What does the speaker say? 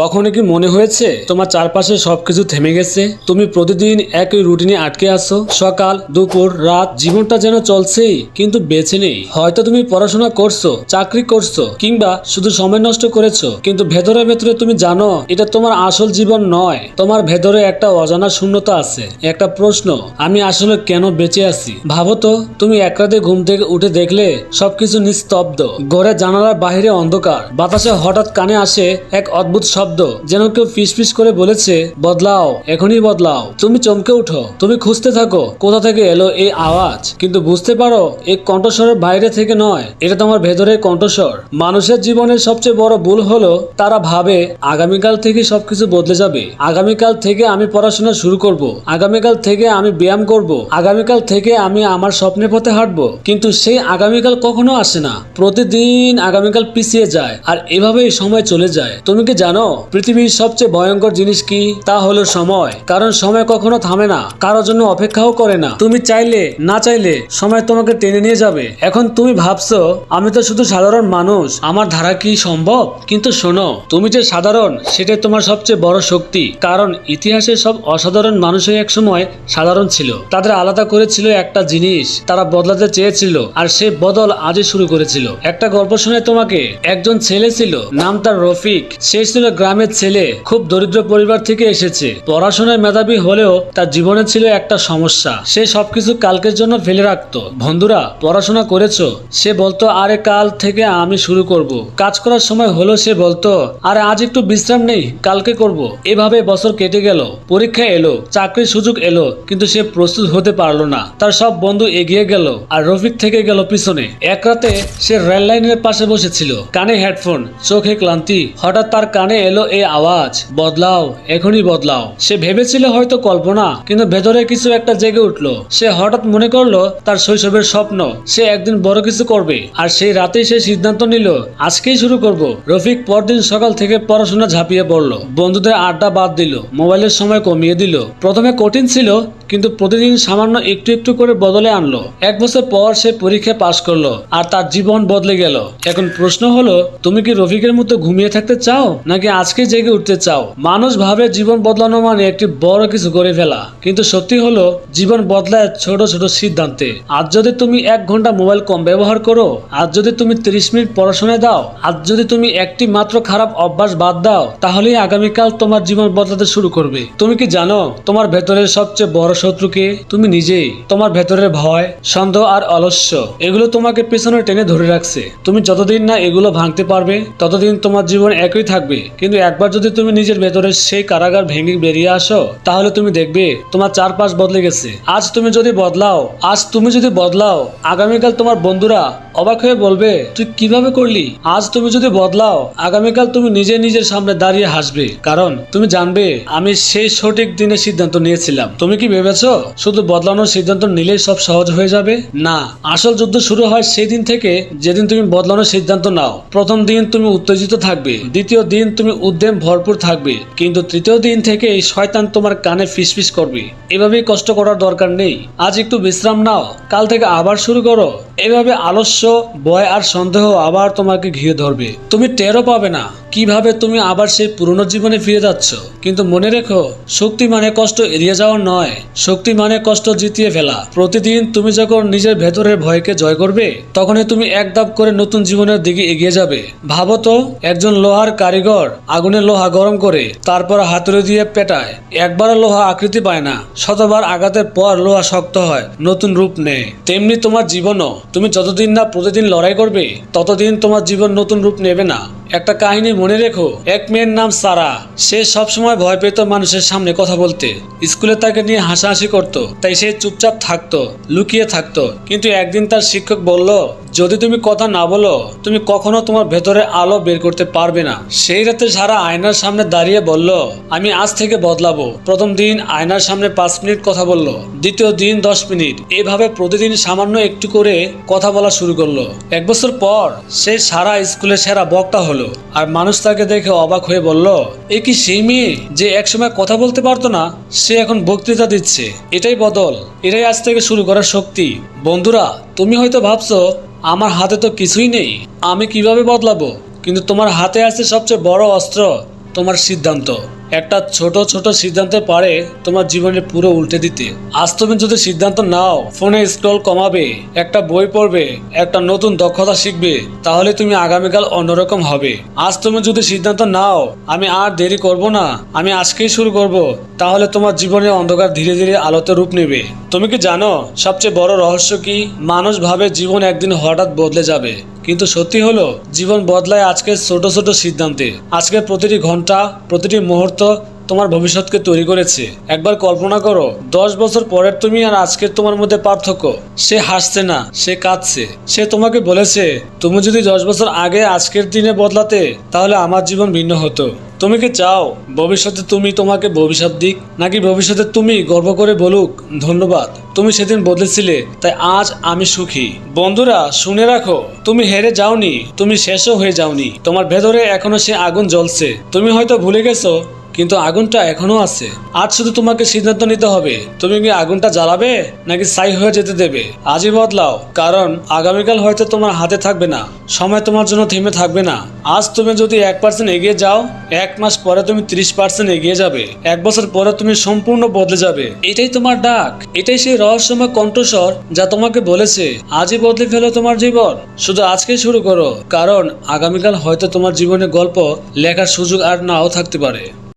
কখনো কি মনে হয়েছে তোমার চারপাশে সবকিছু থেমে গেছে? তুমি প্রতিদিন একই রুটিনে আটকে আছো। সকাল, দুপুর, রাত, জীবনটা যেন চলছেই, কিন্তু বেছে নেই। হয়তো তুমি পড়াশোনা করছ, চাকরি করছ, কিংবা শুধু সময় নষ্ট করেছ, কিন্তু ভেতরে ভেতরে তুমি জানো, এটা তোমার আসল জীবন নয়। তোমার ভেতরে একটা অজানা শূন্যতা আছে, একটা প্রশ্ন, আমি আসলে কেন বেঁচে আছি? ভাবো তো, তুমি এক রাতে ঘুম থেকে উঠে দেখলে সবকিছু নিস্তব্ধ। ঘরে জানালার বাইরে অন্ধকার। বাতাসে হঠাৎ কানে আসে এক অদ্ভুত শব্দ। যেন কেউ ফিস করে বলেছে, বদলাও, এখনই বদলাও। তুমি চমকে উঠো, তুমি খুঁজতে থাকো, কোথা থেকে এলো এই আওয়াজ? কিন্তু বুঝতে পারো এই কণ্ঠস্বরের বাইরে থেকে নয়, এটা তোমার ভেতরের কণ্ঠস্বর। মানুষের জীবনের সবচেয়ে বড় ভুল হলো, তারা ভাবে, আগামীকাল থেকে সবকিছু বদলে যাবে। আগামীকাল থেকে আমি পড়াশোনা শুরু করব। আগামীকাল থেকে আমি ব্যায়াম করব। আগামীকাল থেকে আমি আমার স্বপ্নের পথে হাঁটবো। কিন্তু সেই আগামীকাল কখনো আসে না। প্রতিদিন আগামীকাল পিছিয়ে যায়, আর এভাবেই সময় চলে যায়। তুমি কি জানো পৃথিবীর সবচেয়ে ভয়ঙ্কর জিনিস কি? তা হলো সময়। কারণ সময় কখনো থামে না। কারোর জন্য অপেক্ষাও করে না। তুমি চাইলে, না চাইলে সময় তোমাকে টেনে নিয়ে যাবে। এখন তুমি ভাবছ, আমি তো শুধু সাধারণ মানুষ। আমার ধারা কি সম্ভব? কিন্তু শোনো, তুমি যে সাধারণ, সেটাই তোমার সবচেয়ে বড় শক্তি। কারণ ইতিহাসে সব অসাধারণ মানুষই একসময় সাধারণ ছিল। তাদের আলাদা করেছিল একটা জিনিস। তারা বদলাতে চেয়েছিল, আর সে বদল আজই শুরু করেছিল। একটা গল্প শুনে তোমাকে। একজন ছেলে ছিল, নাম তার রফিক। সে ছিল গ্রামের ছেলে খুব দরিদ্র পরিবার থেকে এসেছে। পড়াশোনায় মেধাবী হলেও তার জীবনে ছিল একটা সমস্যা। সে সবকিছু কালকের জন্য ফেলে রাখতো। বন্ধুরা, পড়াশোনা করেছ? সে বলতো, আরে কাল থেকে আমি শুরু করব। কাজ করার সময় হলো সে বলতো, আরে আজ একটু বিশ্রাম নেই, কালকে করব। এভাবে বছর কেটে গেল। পরীক্ষা এলো, চাকরির সুযোগ এলো, কিন্তু সে প্রস্তুত হতে পারল না। তার সব বন্ধু এগিয়ে গেল আর রফিক থেকে গেল পিছনে। এক রাতে সে রেল লাইনের পাশে বসেছিল, কানে হেডফোন, চোখে ক্লান্তি। হঠাৎ তার কানে এলো এই আওয়াজ, বদলাও, এখনই বদলাও। সে ভেবেছিল হয়তো কল্পনা, কিন্তু ভেতরে কিছু একটা জেগে উঠল। সে হঠাৎ মনে করল তার শৈশবের স্বপ্ন, সে একদিন বড় কিছু করবে। আর সেই রাতেই সে সিদ্ধান্ত নিল, আজকেই শুরু করব। রফিক পরদিন সকাল থেকে পড়াশোনা ঝাঁপিয়ে পড়ল। বন্ধুদের আড্ডা বাদ দিল, মোবাইলের সময় কমিয়ে দিল। প্রথমে কঠিন ছিল কিন্তু প্রতিদিন সামান্য একটু একটু করে বদলে আনলো। এক বছর পর সে পরীক্ষা পাশ করল আর তার জীবন বদলে গেল। এখন প্রশ্ন হলো, তুমি কি রফিকের মতো ঘুমিয়ে থাকতে চাও, নাকি আজকে জেগে উঠতে চাও? মানুষ ভাবে জীবন বদলানো মানে একটি বড় কিছু করে ফেলা। কিন্তু সত্যি হলো, জীবন বদলায় ছোট ছোট সিদ্ধান্তে। আজ যদি তুমি এক ঘণ্টা মোবাইল কম ব্যবহার করো, আজ যদি তুমি তিরিশ মিনিট পড়াশোনায় দাও, আজ যদি তুমি একটি মাত্র খারাপ অভ্যাস বাদ দাও, তাহলেই আগামীকাল তোমার জীবন বদলাতে শুরু করবে। তুমি কি জানো, তোমার ভেতরের সবচেয়ে বড় শত্রুকে তুমি নিজেই তোমার ভেতরের ভয়, সন্দেহ আর অলস্য, এগুলো তোমাকে পেছনে টেনে ধরে রাখছে। তুমি যতদিন না এগুলো ভাঙতে পারবে, ততদিন তোমার জীবন একই থাকবে। কিন্তু একবার যদি তুমি নিজের ভেতরের সেই কারাগার ভেঙে বেরিয়ে আসো, তাহলে তুমি দেখবে তোমার চারপাশ বদলে গেছে। আজ তুমি যদি বদলাও, আজ তুমি যদি বদলাও, আগামীকাল তোমার বন্ধুরা অবাক হয়ে বলবে, তুই কীভাবে করলি? আজ তুমি যদি বদলাও, আগামীকাল তুমি নিজে নিজের সামনে দাঁড়িয়ে হাসবে। কারণ তুমি জানবে, আমি সেই সঠিক দিনে সিদ্ধান্ত নিয়েছিলাম। তুমি কি ভেবেছো? শুধু বদলানোর সিদ্ধান্ত নিলেই সব সহজ হয়ে যাবে? না, আসল যুদ্ধ শুরু হয় সেই দিন থেকে যেদিন তুমি বদলানোর সিদ্ধান্ত নাও। প্রথম দিন তুমি উত্তেজিত থাকবে, দ্বিতীয় দিন তুমি উদ্যম ভরপুর থাকবে, কিন্তু তৃতীয় দিন থেকে এই শয়তান তোমার কানে ফিসফিস করবে। এভাবেই কষ্ট করার দরকার নেই। আজ একটু বিশ্রাম নাও, কাল থেকে আবার শুরু করো। এভাবে আলস্য, ভয় আর সন্দেহ আবার তোমাকে ঘিরে ধরবে। তুমি টেরও পাবে না কীভাবে তুমি আবার সেই পুরনো জীবনে ফিরে যাচ্ছ। কিন্তু মনে রেখো, শক্তি মানে কষ্ট এড়িয়ে যাওয়া নয়। শক্তি মানে কষ্ট জিতিয়ে ফেলা। প্রতিদিন তুমি যখন নিজের ভেতরের ভয়কে জয় করবে, তখনই তুমি এক ধাপ করে নতুন জীবনের দিকে এগিয়ে যাবে। ভাবো তো, একজন লোহার কারিগর আগুনে লোহা গরম করে, তারপর হাতুড়ি দিয়ে পেটায়। একবারও লোহা আকৃতি পায় না। শতবার আঘাতের পর লোহা শক্ত হয়, নতুন রূপ নেয়। তেমনি তোমার জীবনও। তুমি যতদিন না প্রতিদিন লড়াই করবে, ততদিন তোমার জীবন নতুন রূপ নেবে না। একটা কাহিনী মনে রেখো। এক মেয়ের নাম সারা। সে সবসময় ভয় পেত মানুষের সামনে কথা বলতে। স্কুলে তাকে নিয়ে হাসাহাসি করত, তাই সে চুপচাপ থাকতো, লুকিয়ে থাকতো। কিন্তু একদিন তার শিক্ষক বলল, যদি তুমি কথা না বলো, তুমি কখনো তোমার ভেতরে আলো বের করতে পারবে না। সেই রাতে সারা আয়নার সামনে দাঁড়িয়ে বলল, আমি আজ থেকে বদলাবো। প্রথম দিন আয়নার সামনে পাঁচ মিনিট কথা বলল, দ্বিতীয় দিন দশ মিনিট। এভাবে প্রতিদিন সামান্য একটু করে কথা বলা শুরু করল। এক বছর পর সে সারা স্কুলে সেরা বক্তা হলো। আর মানুষ তাকে দেখে অবাক হয়ে বলল, এ কি সেই মেয়ে যে একসময় কথা বলতে পারতো না? সে এখন বক্তৃতা দিচ্ছে। এটাই বদল। এটাই আজ থেকে শুরু করার শক্তি। বন্ধুরা, তুমি হয়তো ভাবছ, আমার হাতে তো কিছুই নেই। আমি কীভাবে বদলাবো? কিন্তু তোমার হাতে আছে সবচেয়ে বড় অস্ত্র, তোমার সিদ্ধান্ত। একটা ছোট ছোট সিদ্ধান্তে পারে তোমার জীবনে পুরো উল্টে দিতে। আজ তুমি যদি সিদ্ধান্ত নাও, ফোনে স্ক্রল কমাবে, একটা বই পড়বে, একটা নতুন দক্ষতা শিখবে, তাহলে তুমি আগামীকাল অন্যরকম হবে। আজ তুমি যদি সিদ্ধান্ত নাও, আমি আর দেরি করব না, আমি আজকেই শুরু করব, তাহলে তোমার জীবনের অন্ধকার ধীরে ধীরে আলোতে রূপ নেবে। তুমি কি জানো, সবচেয়ে বড় রহস্য কি? মানুষ ভাবে জীবন একদিন হঠাৎ বদলে যাবে। কিন্তু সত্যি হলো, জীবন বদলায় আজকের ছোট ছোট সিদ্ধান্তে। আজকের প্রতিটি ঘণ্টা, প্রতিটি মুহূর্ত তোমার ভবিষ্যৎকে তৈরি করেছে। একবার কল্পনা করো, দশ বছর পরের তুমি আর আজকের তোমার মধ্যে পার্থক্য। সে হাসছে না, সে কাঁদছে। সে তোমাকে বলেছে, তুমি যদি দশ বছর আগে আজকের দিনে বদলাতে, তাহলে আমার জীবন ভিন্ন হতো। তুমি কি চাও ভবিষ্যতে তুমি তোমাকে ভবিষ্যৎ দিক, নাকি ভবিষ্যতে তুমি গর্ব করে বলুক, ধন্যবাদ। তুমি সেদিন বদলেছিলে, তাই আজ আমি সুখী। বন্ধুরা, শুনে রাখো, তুমি হেরে যাওনি, তুমি শেষও হয়ে যাওনি। তোমার ভেতরে এখনও সে আগুন জ্বলছে। তুমি হয়তো ভুলে গেছো কিন্তু আগুনটা এখনও আছে। আজ শুধু তোমাকে সিদ্ধান্ত নিতে হবে, তুমি কি আগুনটা জ্বালাবে নাকি সাই হয়ে যেতে দেবে? আজই বদলাও, কারণ আগামীকাল হয়তো তোমার হাতে থাকবে না, সময় তোমার জন্য থেমে থাকবে না। আজ তুমি যদি এক পার্সেন্ট এগিয়ে যাও, এক মাস পরে তুমি ত্রিশ পার্সেন্ট এগিয়ে যাবে, এক বছর পরে তুমি সম্পূর্ণ বদলে যাবে। এটাই তোমার ডাক, এটাই সেই রহস্যময় কণ্ঠস্বর যা তোমাকে বলেছে, আজই বদলে ফেলো তোমার জীবন। শুধু আজকে শুরু করো, কারণ আগামীকাল হয়তো তোমার জীবনে গল্প, লেখার সুযোগ আর নাও থাকতে পারে।